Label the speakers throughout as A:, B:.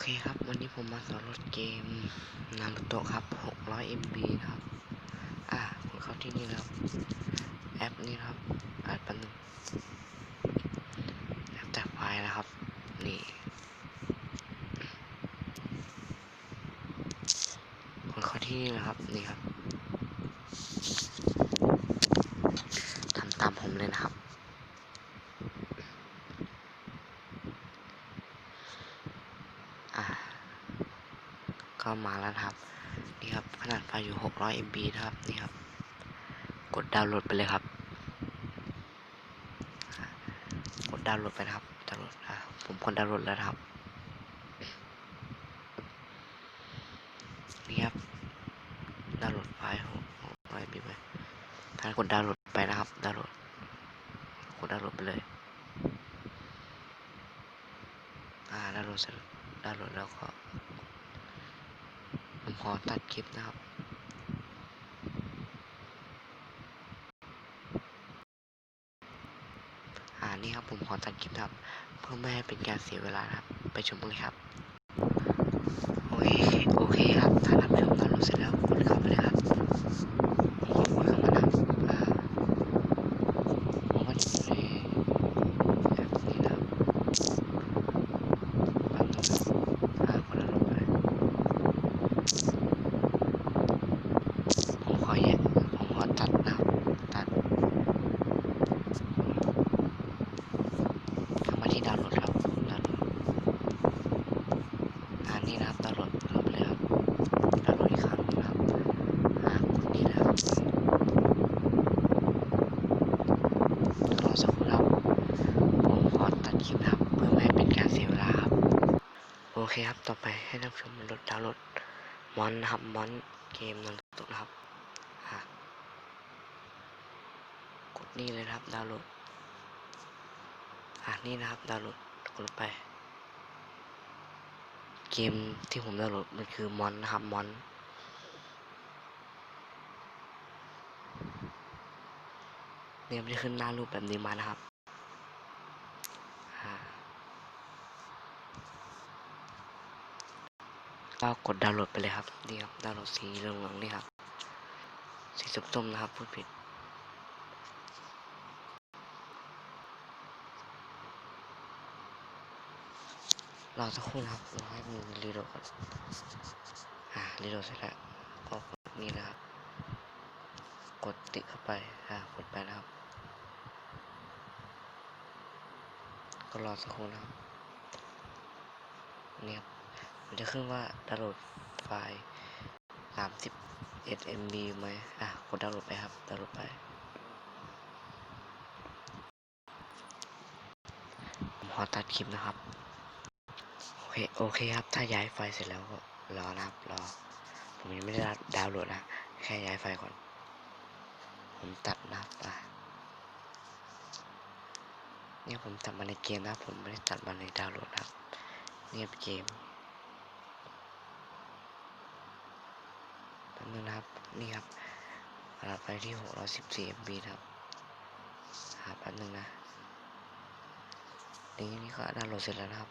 A: อเคครับ วันนี้ผมมาสอนรถเกมนามโตครับ 600 MB นะครับ อ่าผมเข้าที่นี่แล้วแอปนี้ครับอัดปันหนึ่งแอปจากไฟล์นะครับ นี่ผมเข้าที่นี่นะครับ นี่ครับทำตามผมเลยนะครับ อ่าก็มาแล้วครับ นี่ครับ ขนาดไฟล์อยู่ 600 MB นะครับ นี่ครับ กดดาวน์โหลดไปเลยครับ กดดาวน์โหลดไปนะครับ ดาวน์โหลดอ่าผมกดดาวน์โหลดแล้วครับ นี่ครับ ดาวน์โหลดไฟล์600 MB ไปท่านกดดาวน์โหลดไปนะครับ ดาวน์โหลด กดดาวน์โหลดไปเลย อ่า ดาวน์โหลดเสร็จ ดาวน์โหลดแล้วก็ผมขอตัดคลิปนะครับอ่านี่ครับผมขอตัดคลิปครับ เพื่อไม่ให้เป็นการเสียเวลาครับ ไปชมกันเลยครับ โอเค โอเคครับ ถ้ารับชมตอนรู้เสร็จแล้วกดเข้าไปเลยครับผมกดเข้ามานะครับอ่าผมก็อยู่ในแอปนี้นะครับแป๊บนึงนะอ่ากดแล้วลงไป ผมขอแยกผมขอตัดนะครับ ตัดเข้ามาที่ดาวน์โหลดครับดาวน์โหลดอ่านี่นะครับดาวน์โหลดเข้าไปเลยครับดาวน์โหลดอีกครั้งหนึ่งนะครับอ่ากดนี่นะครับรอสักครู่ครับผมขอตัดคลิปนะครับ เพื่อไม่ให้เป็นการเสียเวลาครับ โอ เคครับ ต่อไปให้ท่านผู้ชมโหลดดาวน์โหลดมอนนะครับมอนเกมนันตุนะครับอะกดนี่เลยครับ ดาวน์โหลด อะนี่นะครับ ดาวน์โหลด กดลงไป เกมที่ผมดาวน์โหลดมันคือมอนนะครับมอนเนี่ยมันจะขึ้นหน้ารูปแบบนี้มานะครับ อ่า ก็กดดาวน์โหลดไปเลยครับนี่ครับดาวน์โหลดสีเหลืองๆนี่ครับสีส้มๆนะครับพูดผิดรอสักครู่นะครับรอให้มันรีโหลดก่อนอ่ารีโหลดเสร็จแล้วก็กดนี่นะครับ กดติเข้าไปอ่ากดไปนะครับ ก็รอสักครู่นะครับเนี่ย มันจะขึ้นว่าดาวน์โหลดไฟล์30 MB ไหมอะกดดาวน์โหลดไปครับดาวน์โหลดไปผมขอตัดคลิปนะครับ โอเคโอเคครับ ถ้าย้ายไฟล์เสร็จแล้วก็รอนะครับรอ ผมยังไม่ได้ดาวน์โหลดนะ แค่ย้ายไฟล์ก่อน ผมตัดนะครับอะเนี่ยผมตัดมาในเกมนะผมไม่ได้ตัดมาในดาวน์โหลดนะครับเนี่ยเกม แป๊บนึงนะครับ นี่ครับขนาดไฟที่614 MB นะครับหาแป๊บนึงนะ นี่นี่ก็ดาวน์โหลดเสร็จแล้วนะครับ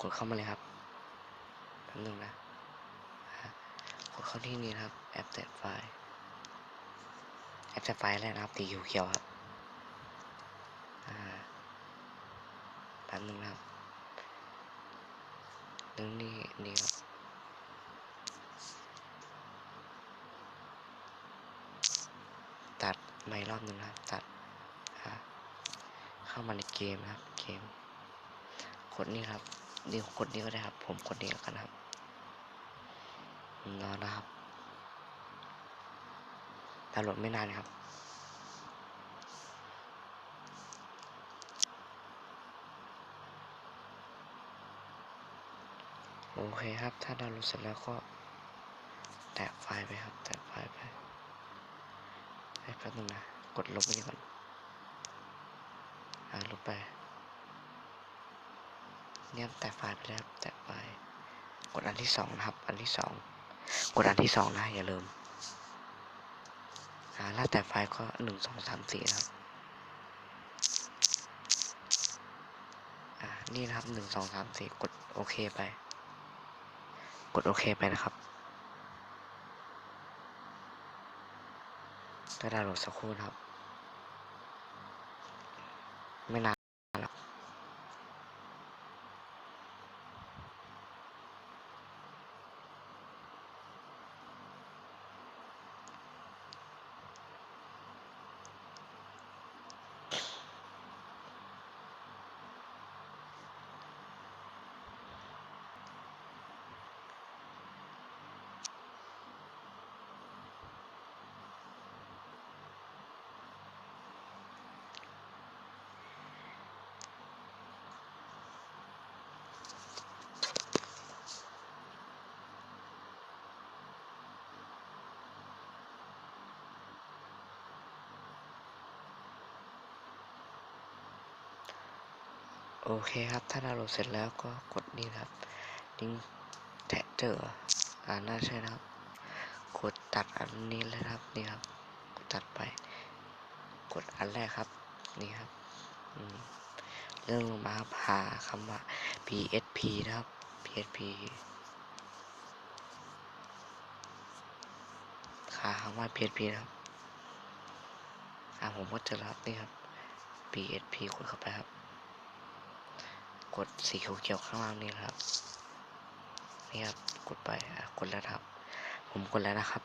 A: กดเข้ามาเลยครับแป๊บนึงนะ กดเข้าที่นี่นะครับ แอปแตะไฟล์ แอปแตะไฟล์แรกนะครับสีเขียวๆครับอ่าแป๊บนึงนะครับนึงนี่นี่ครับ ตัดไม่รอบหนึ่งนะครับ ตัดอ่าเข้า มาในเกมครับเกมกดนี่ครับนี่กดนี้ก็ได้ครับ ผมกดนี้แล้วกันครับรอนะครับดาวน์โหลดไม่นานครับโอเคครับ ถ้าดาวน์โหลดเสร็จแล้วก็แตะไฟล์ไปครับ แตะไฟล์ไปให้แป๊บนึงนะ กดลบไปก่อน อ่าลบไปเนี่ยแตะไฟล์ไปแล้วแตะไฟล์กดอันที่สองนะครับ อันที่สองกดอันที่สองนะอย่าลืมอ่าแล้วแต่ไฟล์ก็หนึ่งสองสามสี่นะครับอ่านี่นะครับหนึ่งสองสามสี่กดโอเคไป กดโอเคไปนะครับก็ดาวน์โหลดสักครู่นะครับ ไม่ โอเคครับ ถ้าดาวน์โหลดเสร็จแล้วก็กดนี่ครับลิงแทะเจออ่าน่าใช่นะครับ กดตัดอันนี้เลยครับนี่ครับ กดตัดไป กดอันแรกครับ นี่ครับเรื่องลงมาครับหาคำว่า PSP นะครับ PSP หาคำว่า PSP นะครับอ่าผมก็เจอแล้วครับนี่ครับ PSP กดเข้าไปครับ กดสีเขียวๆข้างล่างนี่ครับ นี่ครับ กดไปกดแล้วครับ ผมกดแล้วนะครับ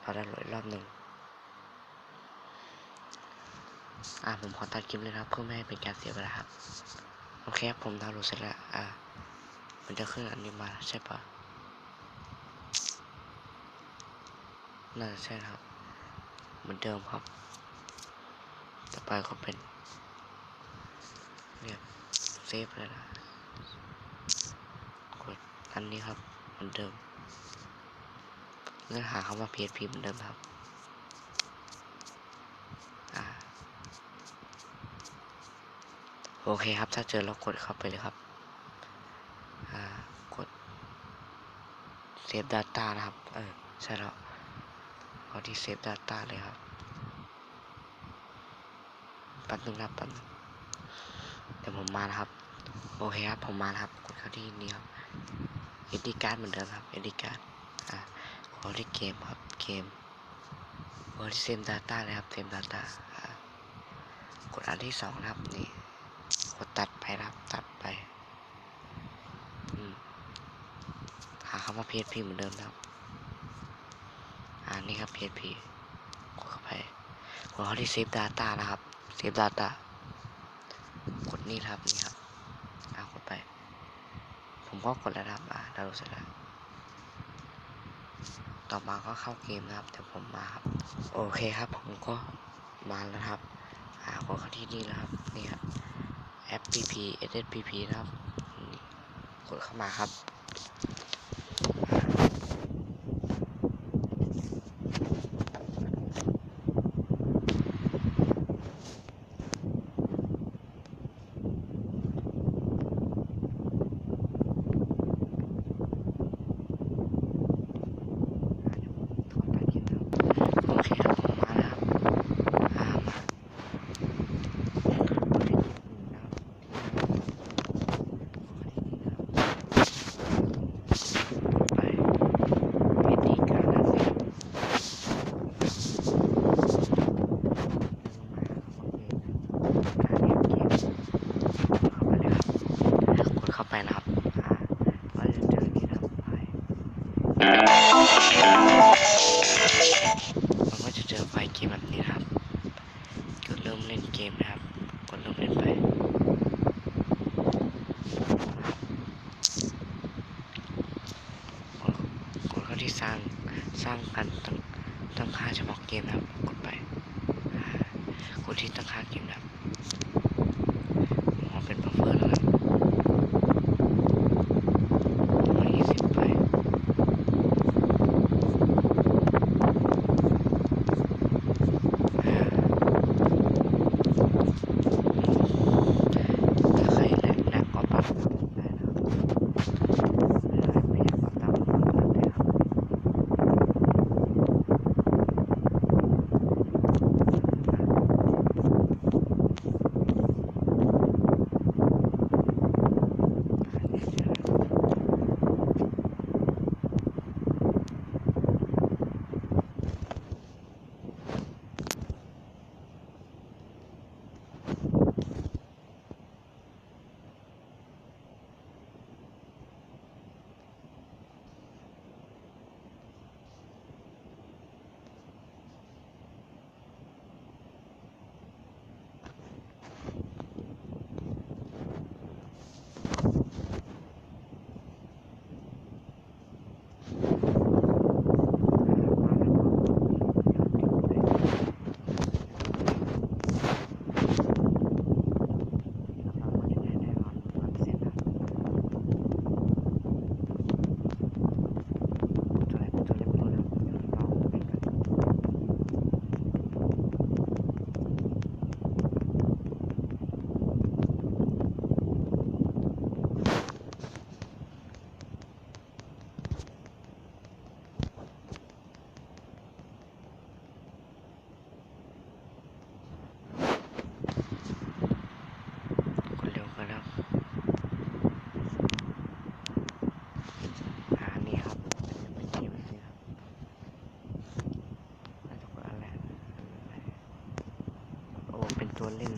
A: เราได้โหลดรอบหนึ่งอ่าผมขอตัดคลิปเลยครับ เพื่อไม่ให้เป็นการเสียเวลาครับ โอเคครับผมดาวน์โหลดเสร็จแล้วอ่ามันจะขึ้นอันนี้มาใช่ปะน่าจะใช่ครับ เหมือนเดิมครับ ต่อไปก็เป็น เซฟเลยนะกดอันนี้ครับเหมือนเดิมเนื้อหาคำว่า PHP เหมือนเดิมครับโอเคครับ ถ้าเจอเรากดเข้าไปเลยครับ กด Save Data นะครับ เออ ใช่แล้วเอาที่ Save Data เลยครับ แป๊บนึงนะครับแป๊บนึงี๋ยวผมมานะครับ โอเคครับ ผมมานะครับ กดเข้าที่นี่ครับ SD card เหมือนเดิมครับ SD card อะกดเข้าที่เกมครับ เกมกดที่ Save Data เลยครับ Save Data อะกดอันที่สองนะครับ นี่ กดตัดไปครับ ตัดไปอืมหาคำว่า PHP เหมือนเดิมนะครับ อ่านี่ครับ PHP กดเข้าไป กดเข้าที่ Save Data นะครับ Save Data กด นี่ครับนี่ครับอ่ากดไป ผมก็กดแล้วครับอ่าดาวน์โหลดเสร็จแล้ว ต่อมาก็เข้าเกมนะครับเดี๋ยวผมมาครับ โอเคครับ ผมก็มาแล้วครับอ่ากดเข้าที่นี่แล้วครับนี่ครับแอป PP SSPP นะครับกดเข้ามาครับ 多累วลื่